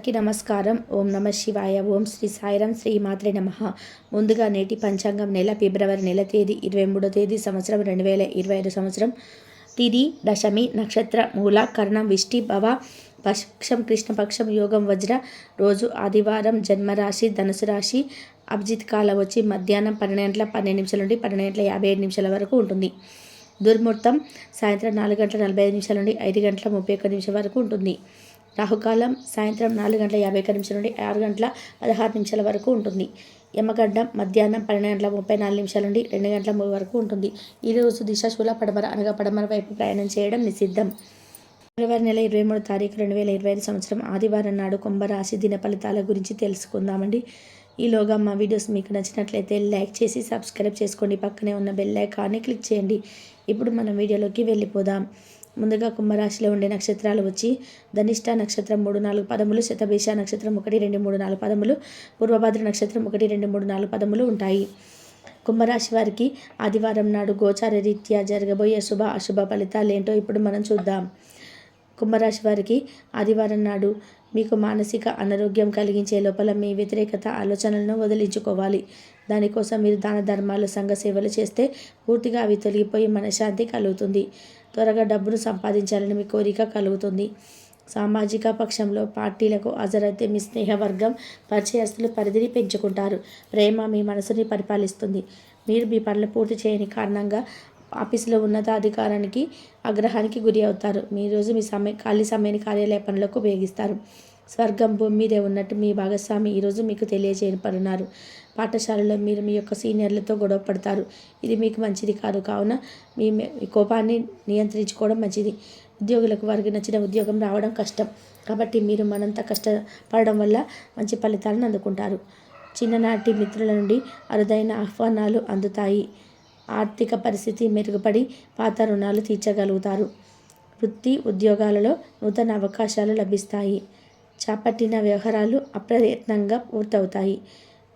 అందరికీ నమస్కారం. ఓం నమ శివాయ. ఓం శ్రీ సాయిరాం శ్రీ మాత్రే నమ. ముందుగా నేటి పంచాంగం నెల ఫిబ్రవరి నెల తేదీ ఇరవై మూడో తేదీ సంవత్సరం రెండు వేల ఇరవై ఐదు సంవత్సరం. తిది దశమి నక్షత్ర మూల కర్ణం విష్టి భవ పక్షం కృష్ణపక్షం యోగం వజ్ర. రోజు ఆదివారం జన్మరాశి ధనుసు రాశి. అభిజిత్ కాలం వచ్చి మధ్యాహ్నం పన్నెండు గంటల పన్నెండు నిమిషాల నుండి పన్నెండు గంటల యాభై ఐదు నిమిషాల వరకు ఉంటుంది. దుర్ముహూర్తం సాయంత్రం నాలుగు గంటల నలభై ఐదు నిమిషాల నుండి ఐదు గంటల ముప్పై ఒక్క నిమిషం వరకు ఉంటుంది. రాహుకాలం సాయంత్రం నాలుగు గంటల యాభై ఒక్క నిమిషాల నుండి ఆరు గంటల పదహారు నిమిషాల వరకు ఉంటుంది. యమగడ్డం మధ్యాహ్నం పన్నెండు గంటల ముప్పై నాలుగు నిమిషాల నుండి రెండు గంటల మూడు వరకు ఉంటుంది. ఈ రోజు శూల పడమర అనగా పడమర వైపు ప్రయాణం చేయడం నిషిద్ధం. ఫిబ్రవరి నెల ఇరవై మూడు తారీఖు రెండు వేల ఇరవై ఐదు సంవత్సరం ఆదివారం నాడు కుంభరాశి దిన ఫలితాల గురించి తెలుసుకుందామండి. ఈలోగా మా వీడియోస్ మీకు నచ్చినట్లయితే లైక్ చేసి సబ్స్క్రైబ్ చేసుకోండి. పక్కనే ఉన్న బెల్ ఐకాన్ని క్లిక్ చేయండి. ఇప్పుడు మనం వీడియోలోకి వెళ్ళిపోదాం. ముందుగా కుంభరాశిలో ఉండే నక్షత్రాలు వచ్చి ధనిష్ట నక్షత్రం మూడు నాలుగు పదములు శతభేష నక్షత్రం ఒకటి రెండు మూడు నాలుగు పదములు పూర్వభద్ర నక్షత్రం ఒకటి రెండు మూడు నాలుగు పదములు ఉంటాయి. కుంభరాశి వారికి ఆదివారం నాడు గోచార రీత్యా జరగబోయే శుభ అశుభ ఫలితాలు ఏంటో ఇప్పుడు మనం చూద్దాం. కుంభరాశి వారికి ఆదివారం నాడు మీకు మానసిక అనారోగ్యం కలిగించే లోపల మీ వ్యతిరేకత ఆలోచనలను వదిలించుకోవాలి. దానికోసం మీరు దాన ధర్మాలు సంఘ సేవలు చేస్తే పూర్తిగా అవి తొలగిపోయి మనశ్శాంతి కలుగుతుంది. త్వరగా డబ్బును సంపాదించాలని మీ కోరిక కలుగుతుంది. సామాజిక పక్షంలో పార్టీలకు హాజరైతే మీ స్నేహవర్గం పరిచయస్తులు పరిధిని పెంచుకుంటారు. ప్రేమ మీ మనసుని పరిపాలిస్తుంది. మీరు మీ పనులు పూర్తి చేయని కారణంగా ఆఫీసులో ఉన్నతాధికారానికి ఆగ్రహానికి గురి అవుతారు. మీ రోజు మీ సమయ ఖాళీ సమయాన్ని కార్యాలయ పనులకు ఉపయోగిస్తారు. స్వర్గం భూమి మీదే ఉన్నట్టు మీ భాగస్వామి ఈరోజు మీకు తెలియజేయపడున్నారు పాఠశాలలో మీరు మీ యొక్క సీనియర్లతో గొడవ పడతారు. ఇది మీకు మంచిది కాదు. కావున మీ కోపాన్ని నియంత్రించుకోవడం మంచిది. ఉద్యోగులకు వారికి నచ్చిన ఉద్యోగం రావడం కష్టం. కాబట్టి మీరు మనంత కష్టపడడం వల్ల మంచి ఫలితాలను అందుకుంటారు. చిన్ననాటి మిత్రుల నుండి అరుదైన ఆహ్వానాలు అందుతాయి. ఆర్థిక పరిస్థితి మెరుగుపడి పాత రుణాలు తీర్చగలుగుతారు. వృత్తి ఉద్యోగాలలో నూతన అవకాశాలు లభిస్తాయి. చేపట్టిన వ్యవహారాలు అప్రయత్నంగా పూర్తవుతాయి.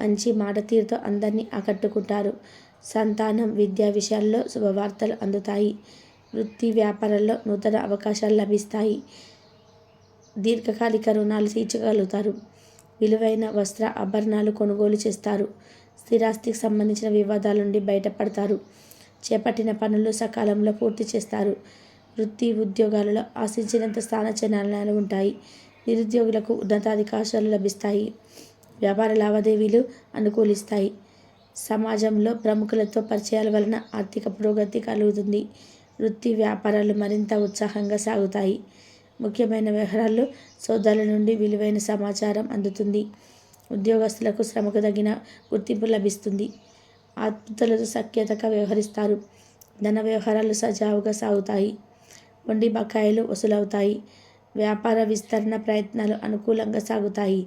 మంచి మాట తీరుతో అందరినీ ఆకట్టుకుంటారు. సంతానం విద్యా విషయాల్లో శుభవార్తలు అందుతాయి. వృత్తి వ్యాపారాల్లో నూతన అవకాశాలు లభిస్తాయి. దీర్ఘకాలిక రుణాలు తీర్చగలుగుతారు. విలువైన వస్త్ర ఆభరణాలు కొనుగోలు చేస్తారు. స్థిరాస్తికి సంబంధించిన వివాదాల నుండి బయటపడతారు. చేపట్టిన పనులు సకాలంలో పూర్తి చేస్తారు. వృత్తి ఉద్యోగాలలో ఆశించినంత స్థానచలనాలు ఉంటాయి. నిరుద్యోగులకు ఉన్నతాధికాశాలు లభిస్తాయి. వ్యాపార లావాదేవీలు అనుకూలిస్తాయి. సమాజంలో ప్రముఖులతో పరిచయాల వలన ఆర్థిక పురోగతి కలుగుతుంది. వృత్తి వ్యాపారాలు మరింత ఉత్సాహంగా సాగుతాయి. ముఖ్యమైన వ్యవహారాలు సోదాల నుండి విలువైన సమాచారం అందుతుంది. ఉద్యోగస్తులకు శ్రమకు తగిన గుర్తింపు లభిస్తుంది. ఆత్మతులతో సఖ్యతగా వ్యవహరిస్తారు. ధన వ్యవహారాలు సజావుగా సాగుతాయి. వండి బకాయిలు వసూలవుతాయి. వ్యాపార విస్తరణ ప్రయత్నాలు అనుకూలంగా సాగుతాయి.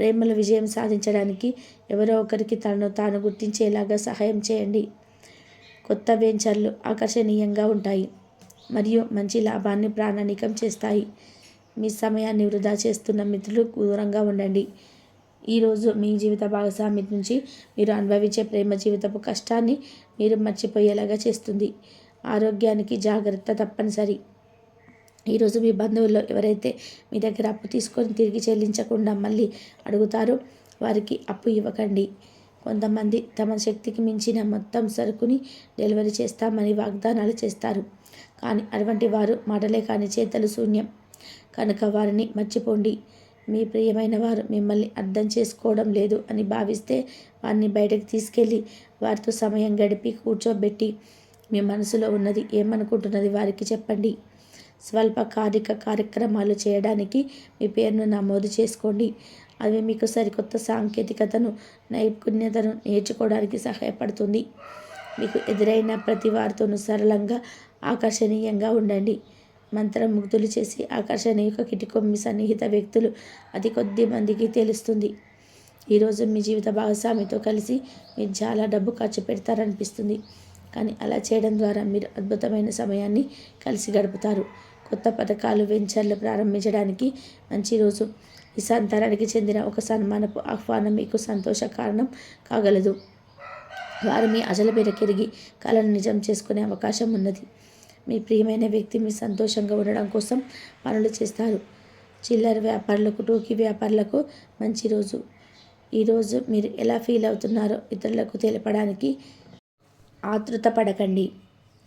ప్రేమలు విజయం సాధించడానికి ఎవరో ఒకరికి తనను తాను గుర్తించేలాగా సహాయం చేయండి. కొత్త వెంచర్లు ఆకర్షణీయంగా ఉంటాయి మరియు మంచి లాభాన్ని ప్రాణానికం చేస్తాయి. మీ సమయాన్ని వృధా చేస్తున్న మిత్రులు దూరంగా ఉండండి. ఈరోజు మీ జీవిత భాగస్వామి నుంచి మీరు అనుభవించే ప్రేమ జీవితపు కష్టాన్ని మీరు మర్చిపోయేలాగా చేస్తుంది. ఆరోగ్యానికి జాగ్రత్త తప్పనిసరి. ఈరోజు మీ బంధువుల్లో ఎవరైతే మీ దగ్గర అప్పు తీసుకొని తిరిగి చెల్లించకుండా మళ్ళీ అడుగుతారో వారికి అప్పు ఇవ్వకండి. కొంతమంది తమ శక్తికి మించిన మొత్తం సరుకుని డెలివరీ చేస్తామని వాగ్దానాలు చేస్తారు. కానీ అటువంటి వారు మాటలే కాని చేతలు శూన్యం. కనుక వారిని మర్చిపోండి. మీ ప్రియమైన వారు మిమ్మల్ని అర్థం చేసుకోవడం లేదు అని భావిస్తే వారిని బయటకు తీసుకెళ్ళి వారితో సమయం గడిపి కూర్చోబెట్టి మీ మనసులో ఉన్నది ఏమనుకుంటున్నది వారికి చెప్పండి. స్వల్పకాలిక కార్యక్రమాలు చేయడానికి మీ పేరును నమోదు చేసుకోండి. అవి మీకు సరికొత్త సాంకేతికతను నైపుణ్యతను నేర్చుకోవడానికి సహాయపడుతుంది. మీకు ఎదురైన ప్రతి వారితోనూ సరళంగా ఆకర్షణీయంగా ఉండండి. మంత్రముగ్ధులు చేసి ఆకర్షణీయ కిటికొమ్మి సన్నిహిత వ్యక్తులు అతి కొద్ది మందికి తెలుస్తుంది. ఈరోజు మీ జీవిత భాగస్వామితో కలిసి మీరు చాలా డబ్బు ఖర్చు పెడతారనిపిస్తుంది. కానీ అలా చేయడం ద్వారా మీరు అద్భుతమైన సమయాన్ని కలిసి గడుపుతారు. కొత్త పథకాలు వెంచర్లు ప్రారంభించడానికి మంచి రోజు. ఈ సంతానానికి చెందిన ఒక సన్మానపు ఆహ్వానం మీకు సంతోష కారణం కాగలదు. వారు మీ అజల పెరకెరిగి కళను నిజం చేసుకునే అవకాశం ఉన్నది. మీ ప్రియమైన వ్యక్తి మీ సంతోషంగా ఉండడం కోసం పనులు చేస్తారు. చిల్లర వ్యాపారులకు టోకీ వ్యాపారులకు మంచి రోజు. ఈరోజు మీరు ఎలా ఫీల్ అవుతున్నారో ఇతరులకు తెలపడానికి ఆతృత పడకండి.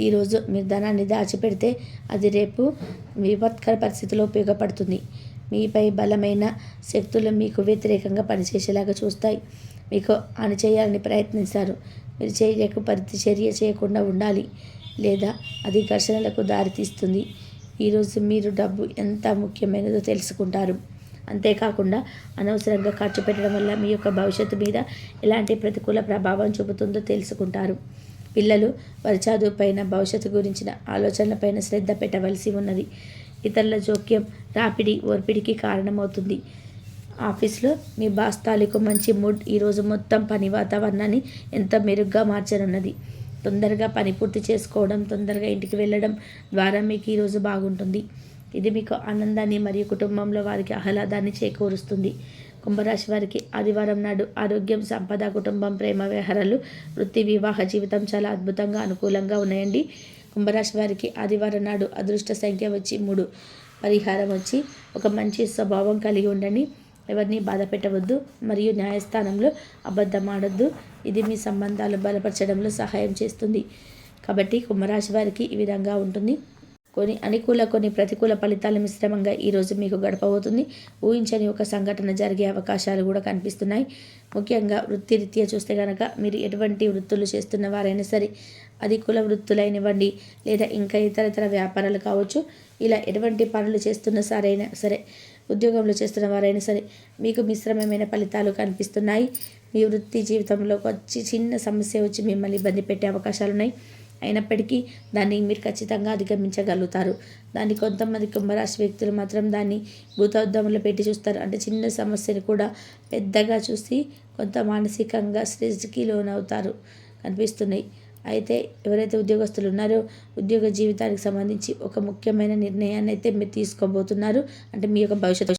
ఈరోజు మీరు ధనాన్ని దాచిపెడితే అది రేపు విపత్కర పరిస్థితిలో ఉపయోగపడుతుంది. మీపై బలమైన శక్తులు మీకు వ్యతిరేకంగా పనిచేసేలాగా చూస్తాయి. మీకు చేయాలని ప్రయత్నిస్తారు. మీరు చర్యకు చర్య చేయకుండా ఉండాలి లేదా అది ఘర్షణలకు దారితీస్తుంది. ఈరోజు మీరు డబ్బు ఎంత ముఖ్యమైనదో తెలుసుకుంటారు. అంతేకాకుండా అనవసరంగా ఖర్చు పెట్టడం వల్ల మీ యొక్క భవిష్యత్తు మీద ఎలాంటి ప్రతికూల ప్రభావం చూపుతుందో తెలుసుకుంటారు. పిల్లలు వారి చదువుపైన భవిష్యత్తు గురించిన ఆలోచనలపైన శ్రద్ధ పెట్టవలసి ఉన్నది. ఇతరుల జోక్యం రాపిడి ఓర్పిడికి కారణమవుతుంది. ఆఫీస్లో మీ బాస్ తాలూకు మంచి మూడ్ ఈరోజు మొత్తం పని వాతావరణాన్ని ఎంత మెరుగ్గా మార్చనున్నది. తొందరగా పని పూర్తి చేసుకోవడం తొందరగా ఇంటికి వెళ్ళడం ద్వారా మీకు ఈరోజు బాగుంటుంది. ఇది మీకు ఆనందాన్ని మరియు కుటుంబంలో వారికి ఆహ్లాదాన్ని చేకూరుస్తుంది. కుంభరాశి వారికి ఆదివారం నాడు ఆరోగ్యం సంపద కుటుంబం ప్రేమ వ్యవహారాలు వృత్తి వివాహ జీవితం చాలా అద్భుతంగా అనుకూలంగా ఉన్నాయండి. కుంభరాశి వారికి ఆదివారం నాడు అదృష్ట సంఖ్య వచ్చి మూడు. పరిహారం వచ్చి ఒక మంచి స్వభావం కలిగి ఉండండి. ఎవరిని బాధ పెట్టవద్దు మరియు న్యాయస్థానంలో అబద్ధం ఆడద్దు. ఇది మీ సంబంధాలు బలపరచడంలో సహాయం చేస్తుంది. కాబట్టి కుంభరాశి వారికి ఈ విధంగా ఉంటుంది. కొన్ని అనుకూల కొన్ని ప్రతికూల ఫలితాల మిశ్రమంగా ఈరోజు మీకు గడపబోతుంది. ఊహించని ఒక సంఘటన జరిగే అవకాశాలు కూడా కనిపిస్తున్నాయి. ముఖ్యంగా వృత్తిరీత్యా చూస్తే కనుక మీరు ఎటువంటి వృత్తులు చేస్తున్న వారైనా సరే అది కుల వృత్తులైనవ్వండి లేదా ఇంకా ఇతర ఇతర వ్యాపారాలు కావచ్చు. ఇలా ఎటువంటి పనులు చేస్తున్న సరైనా సరే ఉద్యోగంలో చేస్తున్న వారైనా సరే మీకు మిశ్రమమైన ఫలితాలు కనిపిస్తున్నాయి. మీ వృత్తి జీవితంలో వచ్చి చిన్న సమస్య వచ్చి మిమ్మల్ని ఇబ్బంది పెట్టే అవకాశాలు ఉన్నాయి అయినప్పటికీ దాన్ని మీరు ఖచ్చితంగా అధిగమించగలుగుతారు. దాన్ని కొంతమంది కుంభరాశి వ్యక్తులు మాత్రం దాన్ని భూతోద్యమంలో పెట్టి చూస్తారు. అంటే చిన్న సమస్యను కూడా పెద్దగా చూసి కొంత మానసికంగా స్ట్రెస్కి లోనవుతారు కనిపిస్తున్నాయి. అయితే ఎవరైతే ఉద్యోగస్తులు ఉన్నారో ఉద్యోగ జీవితానికి సంబంధించి ఒక ముఖ్యమైన నిర్ణయాన్ని అయితే మీరు తీసుకోబోతున్నారు. అంటే మీ యొక్క భవిష్యత్తు